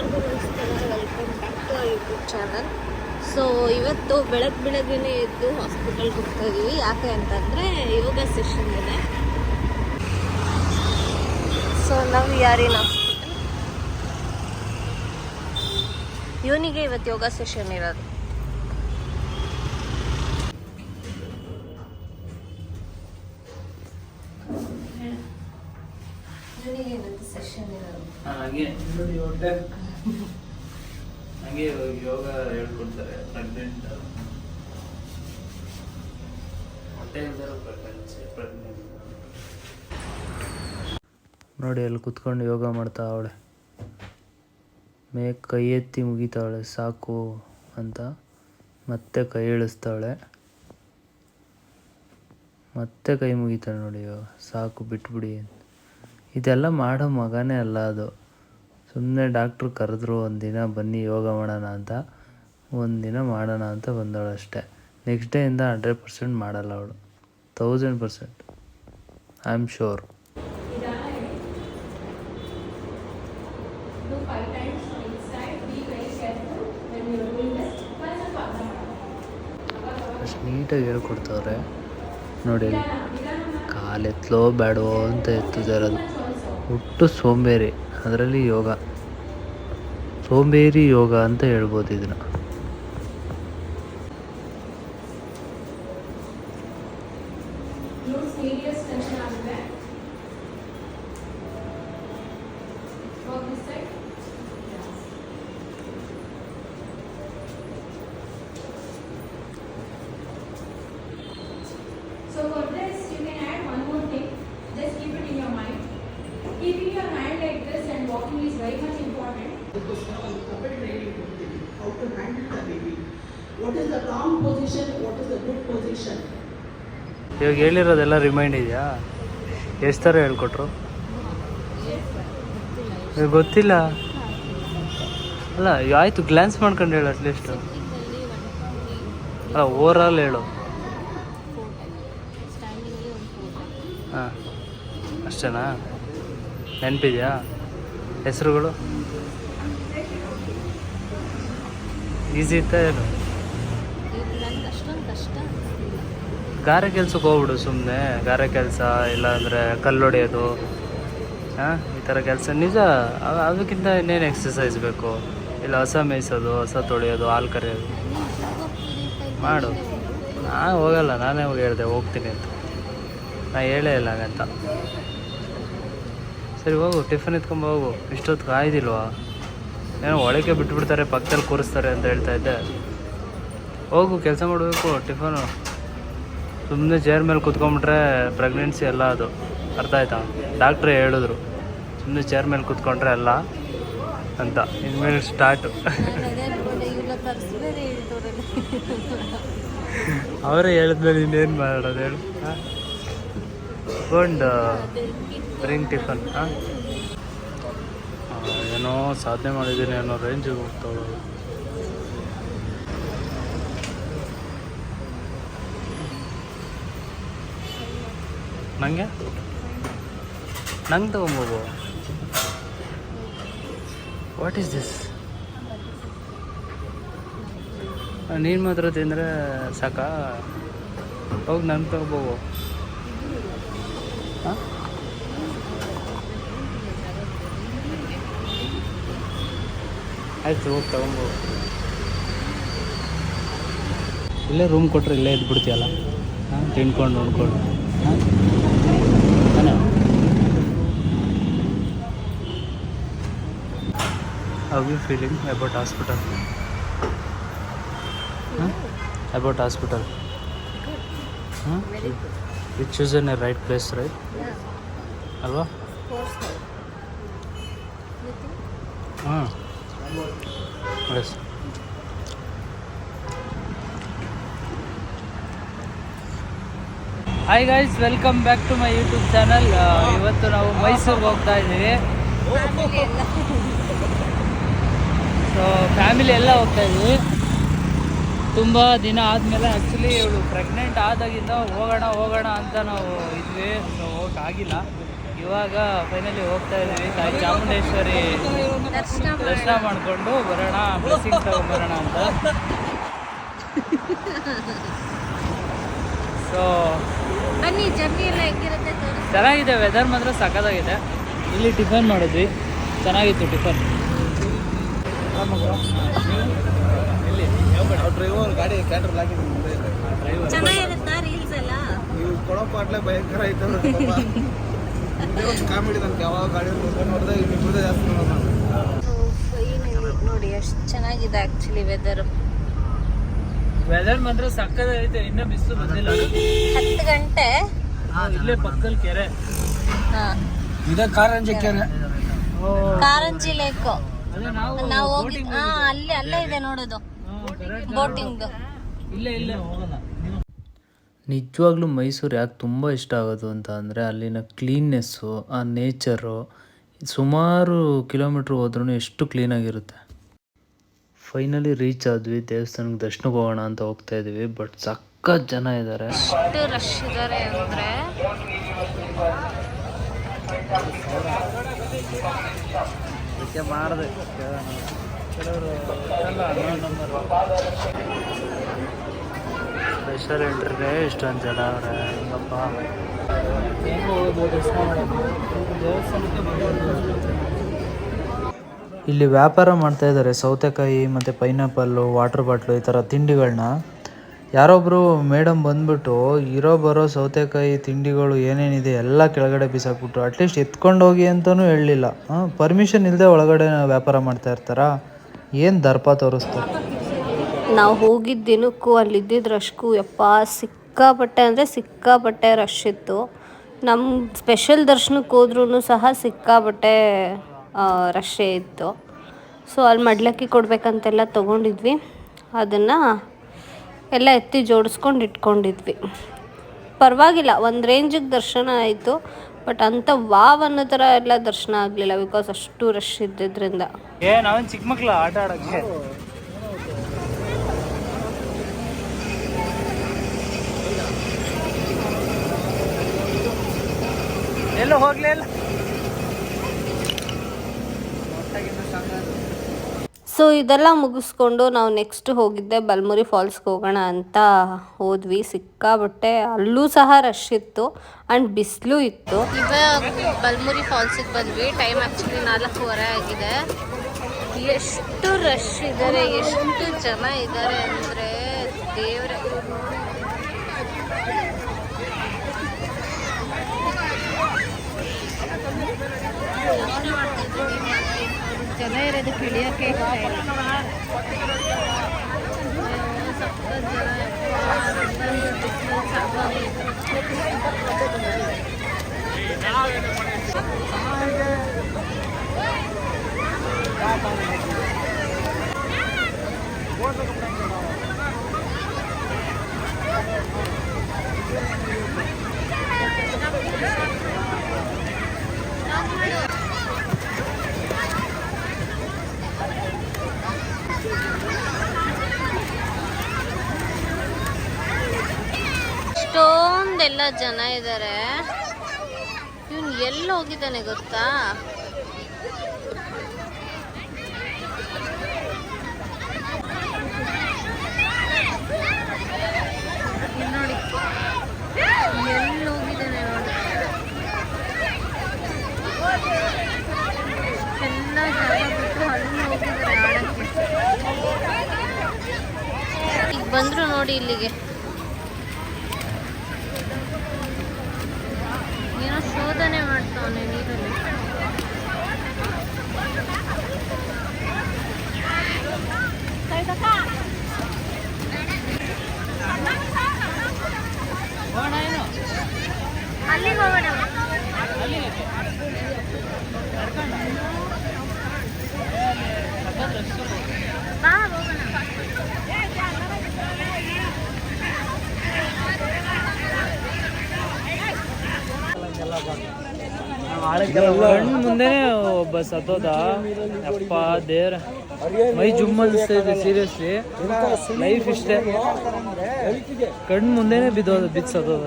ಎಲ್ಲರಿಗೂ ನಮಸ್ಕಾರ welcome back to YouTube channel so ಇವತ್ತು ಬೆಳಗ್ಗೆ ಬೆಳಗ್ಗೆನೇ ಎದ್ದು ಹಾಸ್ಪಿಟಲ್ಗೆ ಹೋಗ್ತಾ ಇದೀವಿ. ಯಾಕೆ ಅಂತಂದರೆ ಯೋಗ ಸೆಷನ್ ಇದೆ. ಸೊ ನಾವು ಯಾರಿನ ಹಾಸ್ಪಿಟಲ್ ಇವನಿಗೆ ಇವತ್ತು ಯೋಗ ಸೆಷನ್ ಇರೋದು. ಇವನಿಗೆ ಇವತ್ತು ಸೆಷನ್ ಇರೋದು. ಹಾಗೆ. ಹಂಗೆ ಯೋಗ ಹೇಳ್ಕೊಡ್ತಾರೆ ಪ್ರೆಗ್ನೆಂಟ್ ಪ್ರೆಗ್ನೆಂಟ್ ನೋಡಿ, ಅಲ್ಲಿ ಕುತ್ಕೊಂಡು ಯೋಗ ಮಾಡ್ತಾ ಅವಳೆ. ಮೇ ಕೈ ಎತ್ತಿ ಮುಗಿತಾವಳೆ, ಸಾಕು ಅಂತ ಮತ್ತೆ ಕೈ ಇಳಿಸ್ತಾವಳೆ. ಮತ್ತೆ ಕೈ ಮುಗಿತಾಳೆ ನೋಡಿ, ಸಾಕು ಬಿಟ್ಬಿಡಿ ಅಂತ. ಇದೆಲ್ಲ ಮಾಡೋ ಮಗನೇ ಅಲ್ಲ ಅದು. ಸುಮ್ಮನೆ ಡಾಕ್ಟ್ರು ಕರೆದ್ರು ಒಂದಿನ ಬನ್ನಿ ಯೋಗ ಮಾಡೋಣ ಅಂತ ಒಂದಿನ ಮಾಡೋಣ ಅಂತ ಬಂದವಳು ಅಷ್ಟೇ. ನೆಕ್ಸ್ಟ್ ಡೇಯಿಂದ ಹಂಡ್ರೆಡ್ ಪರ್ಸೆಂಟ್ ಮಾಡಲ್ಲ ಅವಳು. Thousand percent I am sure ಅಷ್ಟು ನೀಟಾಗಿ ಹೇಳ್ಕೊಡ್ತವ್ರೆ. ನೋಡಿ ಎತ್ಲೋ ಬೇಡವೋ ಅಂತ ಎತ್ತುತ್ತಾ ಇರೋದು ಹುಟ್ಟು ಸೋಂಬೇರಿ. ಅದರಲ್ಲಿ ಯೋಗ. ಸೋಂಬೇರಿ ಯೋಗ ಅಂತ ಹೇಳ್ಬೋದು ಇದನ್ನು. So for this very much important. how to handle the baby. What is the wrong position, what is the good position. ಇವಾಗ ಹೇಳಿರೋದೆಲ್ಲ ರಿಮೈಂಡ್ ಇದೆಯಾ ಎಷ್ಟು ಥರ ಹೇಳ್ಕೊಟ್ರು ಗೊತ್ತಿಲ್ಲ ಅಲ್ಲ ಆಯಿತು ಗ್ಲಾನ್ಸ್ ಮಾಡ್ಕೊಂಡು ಹೇಳು ಅಟ್ಲೀಸ್ಟು ಅಲ್ಲ ಓವರ್ ಆಲ್ ಹೇಳು ಹಾಂ ಅಷ್ಟೇನಾ ನೆನಪಿದೆಯಾ ಹೆಸರುಗಳು? ಈಸಿ ಇತ್ತ ಏನು? ಗಾರೆ ಕೆಲ್ಸಕ್ಕೆ ಹೋಗ್ಬಿಡು ಸುಮ್ಮನೆ ಗಾರೆ ಕೆಲಸ ಇಲ್ಲಾಂದರೆ ಕಲ್ಲು ಹೊಡೆಯೋದು ಹಾಂ ಈ ಥರ ಕೆಲಸ. ನಿಜ ಅದಕ್ಕಿಂತ ಇನ್ನೇನು ಎಕ್ಸಸೈಸ್ ಬೇಕು? ಇಲ್ಲ ಹೊಸ ಮೇಯಿಸೋದು ಹೊಸ ತೊಳೆಯೋದು ಹಾಲು ಕರೆಯೋದು? ಮಾಡು. ನಾನು ಹೋಗಲ್ಲ ನಾನೇ ಹೋಗಿ ಹೇಳಿದೆ ಹೋಗ್ತೀನಿ ಅಂತ. ನಾ ಹೇಳೇ ಇಲ್ಲ ಹಾಗಂತ. ಸರಿ ಹೋಗು, ಟಿಫನ್ ಎತ್ಕೊಂಬ ಹೋಗು. ಇಷ್ಟೊತ್ತು ಕಾಯ್ದಿಲ್ವಾ ಏನೋ ಒಳಗೆ ಬಿಟ್ಬಿಡ್ತಾರೆ, ಪಕ್ಕದಲ್ಲಿ ಕೂರಿಸ್ತಾರೆ ಅಂತ ಹೇಳ್ತಾ ಇದ್ದೆ. ಹೋಗು, ಕೆಲಸ ಮಾಡಬೇಕು, ಟಿಫನು. ಸುಮ್ಮನೆ ಚೇರ್ ಮೇಲೆ ಕುತ್ಕೊಂಡ್ಬಿಟ್ರೆ ಪ್ರೆಗ್ನೆನ್ಸಿ ಎಲ್ಲ ಅದು. ಅರ್ಥ ಆಯ್ತಾ? ಡಾಕ್ಟ್ರೇ ಹೇಳಿದ್ರು. ಸುಮ್ಮನೆ ಚೇರ್ ಮೇಲೆ ಕುತ್ಕೊಂಡ್ರೆ ಅಲ್ಲ ಅಂತ. ಇನ್ಮೇಲೆ ಸ್ಟಾರ್ಟು ಅವರೇ ಹೇಳಿದ್ಮೇಲೆ ಇನ್ನೇನು ಮಾಡೋದು ಹೇಳು? ಗೊಂಡು ಬ್ರಿಂಗ್ ಟಿಫನ್ ಏನೋ ಸಾಧನೆ ಮಾಡಿದ್ದೀನಿ ಅನ್ನೋ ರೇಂಜಿಗೆ ಹೋಗ್ತಾವೆ ನನಗೆ ನಂಗೆ? ತಗೊಂಬೋದು ವಾಟ್ ಈಸ್ ದಿಸ್ ನೀನು ಮಾತ್ರ ತಿಂದರೆ ಸಾಕಾ? ಹೋಗಿ ನಂಗೆ ತಗೋಬೋಗು ಆಯ್ತು ಹೋಗಿ ತಗೊಂಬೋಗು ಇಲ್ಲೇ ರೂಮ್ ಕೊಟ್ಟರೆ ಇಲ್ಲೇ ಇದ್ಬಿಡ್ತೀಯಲ್ಲ? ಹಾಂ ತಿನ್ಕೊಂಡು ನೋಡ್ಕೊಂಡು. ಹಾಂ? How you feeling about hospital about hospital ಹಾಂ which choose an a right place right ಅಲ್ವಾ ಹಾಂ hi guys welcome back to my YouTube channel ಇವತ್ತು ನಾವು ಮೈಸೂರಿಗೆ ಹೋಗ್ತಾ ಇದ್ದೀವಿ. ಸೊ ಫ್ಯಾಮಿಲಿ ಎಲ್ಲ ಹೋಗ್ತಾ ಇದ್ವಿ ತುಂಬ ದಿನ ಆದಮೇಲೆ ಆ್ಯಕ್ಚುಲಿ ಇವಳು ಪ್ರೆಗ್ನೆಂಟ್ ಆದಾಗಿಂದ ಹೋಗೋಣ ಹೋಗೋಣ ಅಂತ ನಾವು ಇದ್ವಿ. ಸೊ ಹೋಗೋಕ್ಕಾಗಿಲ್ಲ ಇವಾಗ ಫೈನಲಿ ಹೋಗ್ತಾ ಇದ್ದೀವಿ. ತಾಯಿ ಚಾಮುಂಡೇಶ್ವರಿ ದರ್ಶನ ಮಾಡಿಕೊಂಡು ಬರೋಣ ಬ್ಲೆಸ್ಸಿಂಗ್ ತಗೊಂಡ್ಬರೋಣ ಅಂತ. ಸೊ ಬನ್ನಿ ಜರ್ನಿ ಎಲ್ಲ ಹೆಂಗಿರುತ್ತೆ ತೋರಿಸಿ. ಚೆನ್ನಾಗಿದೆ ವೆದರ್ ಮಾತ್ರ ಸಖತ್ತಾಗಿದೆ. ಇಲ್ಲಿ ಟಿಫನ್ ಮಾಡಿದ್ವಿ. ಚೆನ್ನಾಗಿತ್ತು ಟಿಫನ್ ಡ್ರೈವರ್ ಗಾಡಿ ಕ್ಯಾಟ್ರಲ್ ಹಾಕಿದ್ರು ಮುಂದೆ. ಚೆನ್ನಾಗಿರುತ್ತಾ ರೀಲ್ಸ್ ಎಲ್ಲ? ನೀವು ಕೊಡೋ ಪಾಟ್ಲೆ ಭಯಂಕರ ಐತೆ ನೋಡಿ ಎಷ್ಟು ಚೆನ್ನಾಗಿದೆ ಆ್ಯಕ್ಚುಲಿ ವೆದರ್ ವೆದರ್ ಮಾತ್ರ ಇನ್ನೂ ಬಿಸಿಲು ಬಂದಿಲ್ಲ. ಹತ್ತು ಗಂಟೆ. ಇಲ್ಲೇ ಪಕ್ಕದಲ್ಲಿ ಕೆರೆ. ಹಾಂ. ಇದೇ ಕಾರಂಜಿ ಕೆರೆ. ಕಾರಂಜಿ ಲೇಕು ನಾವು ಹೋಗಿ ಹಾ ಅಲ್ಲೇ ಅಲ್ಲೇ ಇದೆ ನೋಡೋದು. ಬೋಟಿಂಗ್ ಇಲ್ಲ ಇಲ್ಲೇ ಹೋಗೋಣ ನಿಜವಾಗ್ಲೂ ಮೈಸೂರು ಯಾಕೆ ತುಂಬ ಇಷ್ಟ ಆಗೋದು ಅಂತ ಅಂದರೆ ಅಲ್ಲಿನ ಕ್ಲೀನ್ನೆಸ್ಸು ಆ ನೇಚರು ಸುಮಾರು ಕಿಲೋಮೀಟ್ರ್ ಹೋದ್ರೂ ಎಷ್ಟು ಕ್ಲೀನಾಗಿರುತ್ತೆ ಫೈನಲಿ ರೀಚ್ ಆದ್ವಿ ದೇವಸ್ಥಾನಕ್ಕೆ ದರ್ಶನಕ್ಕೆ ಹೋಗೋಣ ಅಂತ ಹೋಗ್ತಾ ಇದ್ವಿ ಬಟ್ ಸಖತ್ ಜನ ಇದ್ದಾರೆ ಎಷ್ಟು ರಶ್ ಇದ್ದಾರೆ ಅಂದ್ರೆ ಮಾಡಿದೆ ಸ್ಪೆಷಲ್ ಎಂಟ್ರಿಗೆ ಇಷ್ಟೊಂದು ಜನ ಇಲ್ಲಿ ವ್ಯಾಪಾರ ಮಾಡ್ತಾ ಇದ್ದಾರೆ. ಸೌತೆಕಾಯಿ ಮತ್ತು ಪೈನಾಪಲ್ಲು ವಾಟರ್ ಬಾಟ್ಲು ಈ ಥರ ತಿಂಡಿಗಳನ್ನ ಯಾರೊಬ್ಬರು ಮೇಡಮ್ ಬಂದ್ಬಿಟ್ಟು ಇರೋ ಬರೋ ಸೌತೆಕಾಯಿ ತಿಂಡಿಗಳು ಏನೇನಿದೆ ಎಲ್ಲ ಕೆಳಗಡೆ ಬಿಸಾಕ್ಬಿಟ್ರು. ಅಟ್ಲೀಸ್ಟ್ ಎತ್ಕೊಂಡು ಹೋಗಿ ಅಂತಲೂ ಹೇಳಲಿಲ್ಲ. ಪರ್ಮಿಷನ್ ಇಲ್ಲದೆ ಒಳಗಡೆ ವ್ಯಾಪಾರ ಮಾಡ್ತಾ ಇರ್ತಾರಾ? ಏನು ದರ್ಪ ತೋರಿಸ್ತಾರೆ? ನಾವು ಹೋಗಿದ್ದ ದಿನಕ್ಕೂ ಅಲ್ಲಿದ್ದಿದ್ದ ರಶ್ಗೂ ಯಪ್ಪ ಸಿಕ್ಕಾಪಟ್ಟೆ ಅಂದರೆ ಸಿಕ್ಕಾಪಟ್ಟೆ ರಶ್ ಇತ್ತು. ನಮ್ಮ ಸ್ಪೆಷಲ್ ದರ್ಶನಕ್ಕೆ ಹೋದ್ರೂ ಸಹ ಸಿಕ್ಕಾಪಟ್ಟೆ ರಶ್ಶೇ ಇತ್ತು. ಸೊ ಅಲ್ಲಿ ಮಡ್ಲಕ್ಕಿ ಕೊಡಬೇಕಂತೆಲ್ಲ ತೊಗೊಂಡಿದ್ವಿ. ಅದನ್ನು ಎಲ್ಲ ಎತ್ತಿ ಜೋಡಿಸ್ಕೊಂಡು ಇಟ್ಕೊಂಡಿದ್ವಿ. ಪರವಾಗಿಲ್ಲ, ಒಂದು ರೇಂಜಿಗೆ ದರ್ಶನ ಆಯಿತು. ಬಟ್ ಅಂತ ವಾವ್ ಅನ್ನೋ ಥರ ಎಲ್ಲ ದರ್ಶನ ಆಗಲಿಲ್ಲ ಬಿಕಾಸ್ ಅಷ್ಟು ರಶ್ ಇದ್ದಿದ್ದರಿಂದ ಚಿಕ್ಕ ಮಕ್ಳು? ಆಟ ಆಡೋಕ್ಕೆ? ಎಲ್ಲೂ ಹೋಗ್ಲೇ ಇಲ್ಲ. ಸೊ ಇದೆಲ್ಲ ಮುಗಿಸ್ಕೊಂಡು ನಾವು ನೆಕ್ಸ್ಟ್ ಹೋಗಿದ್ದೆ ಬಲ್ಮುರಿ ಫಾಲ್ಸ್ಗೆ ಹೋಗೋಣ ಅಂತ ಹೋದ್ವಿ. ಸಿಕ್ಕಾಬಟ್ಟೆ ಅಲ್ಲೂ ಸಹ ರಶ್ ಇತ್ತು. ಆ್ಯಂಡ್ ಬಿಸಿಲು ಇತ್ತು. ಇವಾಗ ಬಲ್ಮುರಿ ಫಾಲ್ಸಿಗೆ ಬಂದ್ವಿ. ಟೈಮ್ ಆ್ಯಕ್ಚುಲಿ ನಾಲ್ಕೂವರೆ ಆಗಿದೆ. ಎಷ್ಟು ರಶ್ ಇದ್ದಾರೆ ಎಷ್ಟು ಜನ ಇದ್ದಾರೆ ಅಂದರೆ ದೇವ್ರೆ. ಜನ ಇರೋದಕ್ಕೆ ಇಳಿಯೋಕೆ ಇಷ್ಟ ಇಲ್ಲ ಅಯ್ಯೋ, ಸಖತ್ ಜನ ಇಷ್ಟೊಂದೆಲ್ಲ ಜನ ಇದ್ದಾರೆ ಇವನು ಎಲ್ಲಿ ಹೋಗಿದ್ದಾನೆ ಗೊತ್ತಾ? ನೋಡಿ ಎಲ್ಲಿ ಹೋಗಿದ್ದಾನೆ ನೋಡಿ ಎಲ್ಲ ಜಾಗ ಬಿಟ್ಟು ಅಲ್ಲಿ ಹೋಗಿದ್ದಾರೆ ಆಡಕ್ಕೆ ಈಗ ಬಂದ್ರು ನೋಡಿ ಇಲ್ಲಿಗೆ. ಏನೋ ಶೋಧನೆ ಮಾಡ್ತಾವನೆ ನೀರಲ್ಲಿ ಅಲ್ಲಿಗೆ ಹೋಗೋಣ ಬಾ ಹೋಗೋಣ ಕಣ್ಣು ಮುಂದೆನೆ ಒಬ್ಬ ಸತ್ತೋದ. ಅಪ್ಪ ದೇವ್ರ. ಮೈ ಜುಮ್ ಅನಿಸ್ತಾ ಇದೆ ಸೀರಿಯಸ್ಲಿ. ಲೈಫ್ ಇಷ್ಟೇ. ಕಣ್ಣು ಮುಂದೆನೆ ಬಿದ್ದೋದ ಬಿದ್ದು ಸತ್ತೋದ.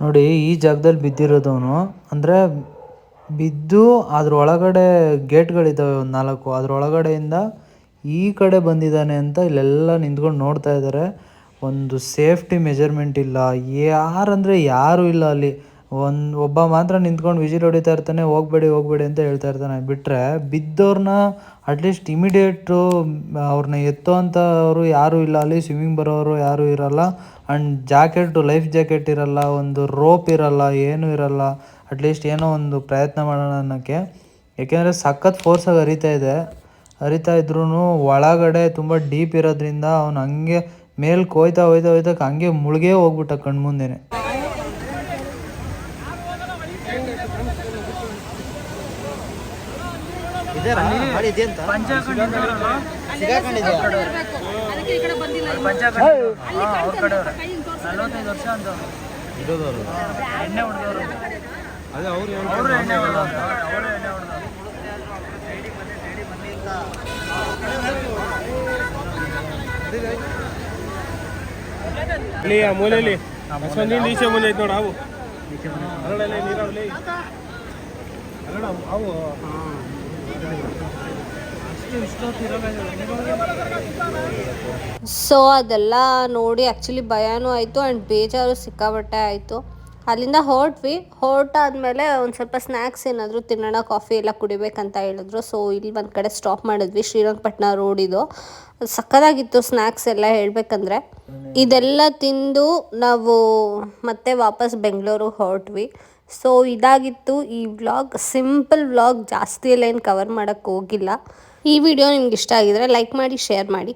ನೋಡಿ ಈ ಜಾಗದಲ್ಲಿ ಬಿದ್ದಿರೋದವನು ಅಂದರೆ ಬಿದ್ದು ಅದ್ರ ಒಳಗಡೆ ಗೇಟ್ಗಳಿದ್ದಾವೆ ಒಂದು ನಾಲ್ಕು. ಅದ್ರ ಒಳಗಡೆಯಿಂದ ಈ ಕಡೆ ಬಂದಿದ್ದಾನೆ ಅಂತ ಇಲ್ಲೆಲ್ಲ ನಿಂತ್ಕೊಂಡು ನೋಡ್ತಾ ಇದ್ದಾರೆ ಒಂದು ಸೇಫ್ಟಿ ಮೆಜರ್ಮೆಂಟ್ ಇಲ್ಲ. ಯಾರಂದರೆ ಯಾರೂ ಇಲ್ಲ ಅಲ್ಲಿ. ಒಂದು, ಒಬ್ಬ ಮಾತ್ರ ನಿಂತ್ಕೊಂಡು ವಿಜಿಲ್ ಹೊಡಿತಾ ಇರ್ತಾನೆ, ಹೋಗ್ಬೇಡಿ ಹೋಗ್ಬೇಡಿ ಅಂತ ಹೇಳ್ತಾ ಇರ್ತಾನೆ. ಬಿಟ್ಟರೆ ಬಿದ್ದವ್ರನ್ನ ಅಟ್ಲೀಸ್ಟ್ ಇಮಿಡಿಯೇಟು ಅವ್ರನ್ನ ಎತ್ತೋ ಅಂಥವ್ರು ಯಾರೂ ಇಲ್ಲ ಅಲ್ಲಿ ಸ್ವಿಮ್ಮಿಂಗ್ ಬರೋರು ಯಾರೂ ಇರಲ್ಲ. ಆ್ಯಂಡ್ ಜಾಕೆಟು ಲೈಫ್ ಜಾಕೆಟ್ ಇರಲ್ಲ, ಒಂದು ರೋಪ್ ಇರಲ್ಲ, ಏನೂ ಇರಲ್ಲ. ಅಟ್ಲೀಸ್ಟ್ ಏನೋ ಒಂದು ಪ್ರಯತ್ನ ಮಾಡೋಣ ಅನ್ನೋಕ್ಕೆ. ಏಕೆಂದರೆ ಸಖತ್ ಫೋರ್ಸಾಗಿ ಹರಿತಾ ಇದೆ. ಹರಿತಾ ಇದ್ರೂ ಒಳಗಡೆ ತುಂಬ ಡೀಪ್ ಇರೋದ್ರಿಂದ ಅವ್ನು ಹಂಗೆ ಮೇಲ್ ಕೋಯ್ತಾ ಹೋಯ್ತಾ ಹೋಯ್ತಾ ಹಂಗೆ ಮುಳುಗೇ ಹೋಗ್ಬಿಟ್ಟ ಕಣ್ಮುಂದೆನೆ ನಲ್ವತ್ತೈದು ವರ್ಷ ಅಂತ ಎಣ್ಣೆ ಹೊಡೆದವರು ಅದೇ ಅವ್ರು ಅವರು ಎಣ್ಣೆ ಹೊಡೆದವ್ರು ಅವರು ಎಣ್ಣೆ ಹೊಡೆದವ್ರು ಇಲ್ಲಿ ಆ ಮೂಲೆಯಲ್ಲಿ ನೀನು ಈಚೆ ಮೂಲೆ ಐತೆ ನೋಡು ಅವು ಅಲ್ಲಲ್ಲಿ ನೀರಾವಲಿ ಅಲ್ಲ ಅವು ಸೊ ಅದೆಲ್ಲ ನೋಡಿ ಆ್ಯಕ್ಚುಲಿ ಭಯನೂ ಆಯಿತು ಆ್ಯಂಡ್ ಬೇಜಾರು ಸಿಕ್ಕಾಬಟ್ಟೆ ಆಯಿತು. ಅಲ್ಲಿಂದ ಹೊರಟ್ವಿ. ಹೊರಟಾದ್ಮೇಲೆ ಒಂದು ಸ್ವಲ್ಪ ಸ್ನ್ಯಾಕ್ಸ್ ಏನಾದರೂ ತಿನ್ನೋಣ ಕಾಫಿ ಎಲ್ಲ ಕುಡಿಬೇಕಂತ ಹೇಳಿದ್ರು. ಸೊ ಇಲ್ಲಿ ಒಂದು ಕಡೆ ಸ್ಟಾಪ್ ಮಾಡಿದ್ವಿ. ಶ್ರೀರಂಗಪಟ್ಟಣ ರೋಡಿದು ಸಕ್ಕದಾಗಿತ್ತು ಸ್ನ್ಯಾಕ್ಸ್ ಎಲ್ಲ ಹೇಳಬೇಕಂದ್ರೆ. ಇದೆಲ್ಲ ತಿಂದು ನಾವು ಮತ್ತೆ ವಾಪಸ್ ಬೆಂಗಳೂರು ಹೊರಟ್ವಿ. ಸೊ ಇದಾಗಿತ್ತು ಈ ವ್ಲಾಗ್ ಸಿಂಪಲ್ ವ್ಲಾಗ್ ಜಾಸ್ತಿ ಎಲ್ಲ ಏನು ಕವರ್ ಮಾಡೋಕ್ಕೆ ಹೋಗಿಲ್ಲ. ಈ ವಿಡಿಯೋ ನಿಮ್ಗೆ ಇಷ್ಟ ಆಗಿದ್ರೆ ಲೈಕ್ ಮಾಡಿ ಶೇರ್ ಮಾಡಿ.